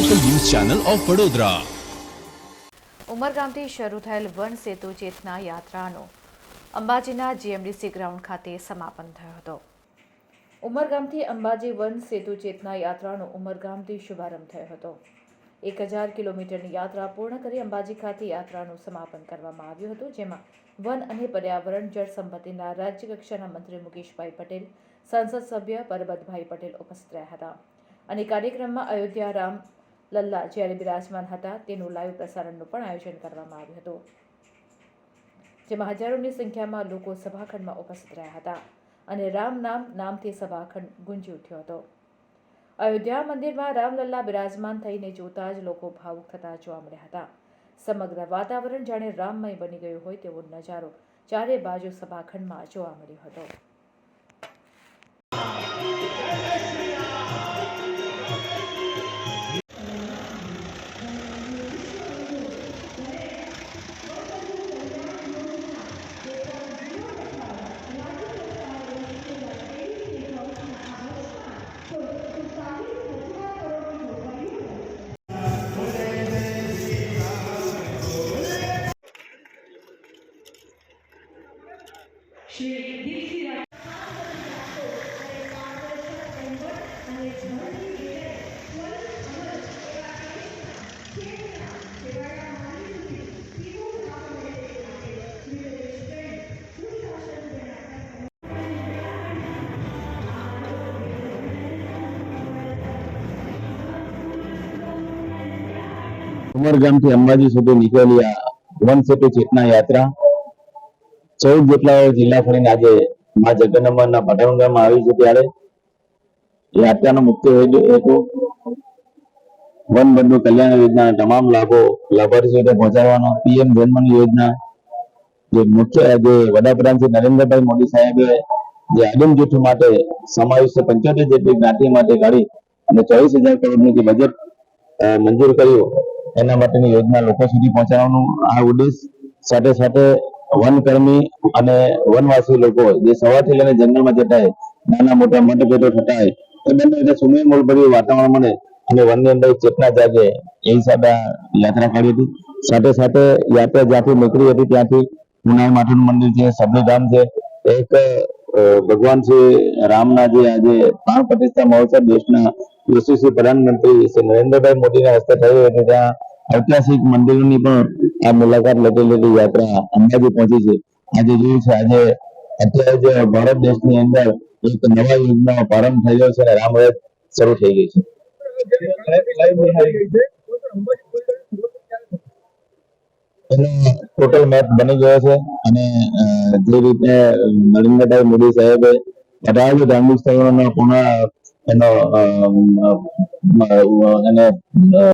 Channel of Vadodara ઉમરગામથી શરૂ થયેલ વન સેતુ ચેતના યાત્રાનો અંબાજીના જીએમડીસી ગ્રાઉન્ડ ખાતે સમાપન થયો હતો. ઉમરગામથી અંબાજી વન સેતુ ચેતના યાત્રાનો ઉમરગામથી શુભારંભ થયો હતો. એક હજાર કિલોમીટરની યાત્રા પૂર્ણ કરી અંબાજી ખાતે યાત્રાનું સમાપન કરવામાં આવ્યું હતું, જેમાં વન અને પર્યાવરણ, જળ સંપત્તિના રાજ્ય કક્ષાના મંત્રી મુકેશભાઈ પટેલ, સંસદ સભ્ય પરબતભાઈ પટેલ ઉપસ્થિત રહ્યા હતા. અને કાર્યક્રમમાં અયોધ્યા રામ લલ્લા, જ્યારે બિરાજમાન હતા, તેનું લાઈવ પ્રસારણનું પણ આયોજન કરવામાં આવ્યું હતું. જેમાં હજારોની સંખ્યામાં લોકો સભાખંડમાં ઉપસ્થિત રહ્યા હતા અને રામ નામ નામથી સભાખંડ ગુંજી ઉઠ્યો હતો. અયોધ્યા મંદિરમાં રામલલ્લા બિરાજમાન થઈને જોતા જ લોકો ભાવુક થતા જોવા મળ્યા હતા. સમગ્ર વાતાવરણ જાણે રામમય બની ગયું હોય તેવો નજારો ચારે બાજુ સભાખંડમાં જોવા મળ્યો હતો. ઉમરગામથી અંબાજી સુધી નીકળેલી આ વન સેતુ ચેતના યાત્રા ચૌદ જેટલા જિલ્લા ફરીને આજે મા જગન્નાથના પાટણગામમાં આવી છે ત્યારે. યાત્રાનો મુખ્ય હેતુ વન બંધુ કલ્યાણ યોજના તમામ લાભો લાભાર્થીઓને પહોંચાડવાનો. પીએમ જન્મન યોજના જે મુખ્ય, જે વડાપ્રધાન શ્રી નરેન્દ્રભાઈ મોદી સાહેબે જે આદિમ જૂથ માટે સમાવિષ્ટ પંચોતેર જેટલી જ્ઞાતિ માટે કાઢી અને ચોવીસ હજાર કરોડનું જે બજેટ મંજૂર કર્યું, એના માટેની યોજના લોકો સુધી પહોંચાડવાનું આ ઉદ્દેશ. સાથે સાથે વનકર્મી અને વનવાસી લોકો જે સવારથી લઈને જંગલમાં જતા નાના મોટા મતભેદો થતા હોય એ બંને એટલે સુમેળ ભર્યું વાતાવરણ મળે અને વનની અંદર ચેતના જાગે. એ હિસાબે યાત્રા કરી હતી. સાથે સાથે યાત્રા જ્યાંથી નીકળી હતી ત્યાંથી ઉનાઈ માથુનું મંદિર છે સબરીધામ છે, એક ભગવાન શ્રી રામના જે આજે પ્રાણ પ્રતિષ્ઠા મહોત્સવ દેશના યશસ્વી પ્રધાનમંત્રી શ્રી નરેન્દ્રભાઈ મોદીના હસ્તે થયો હતું, ત્યાં ઐતિહાસિક મંદિરોની પણ આ મુલાકાત લેતી લેતી યાત્રા અંબાજી પહોંચી છે. આજે જોયું છે, આજે અત્યારે જે ભારત દેશની અંદર એક નવા યુગનો પ્રારંભ થયો છે અને શરૂ થઈ ગઈ છે. ટોટલ મેપ બની ગયો છે અને જે રીતે નરેન્દ્રભાઈ મોદી સાહેબે અઢાર ધાર્મિક સ્થળોનો પુનઃ એનો એને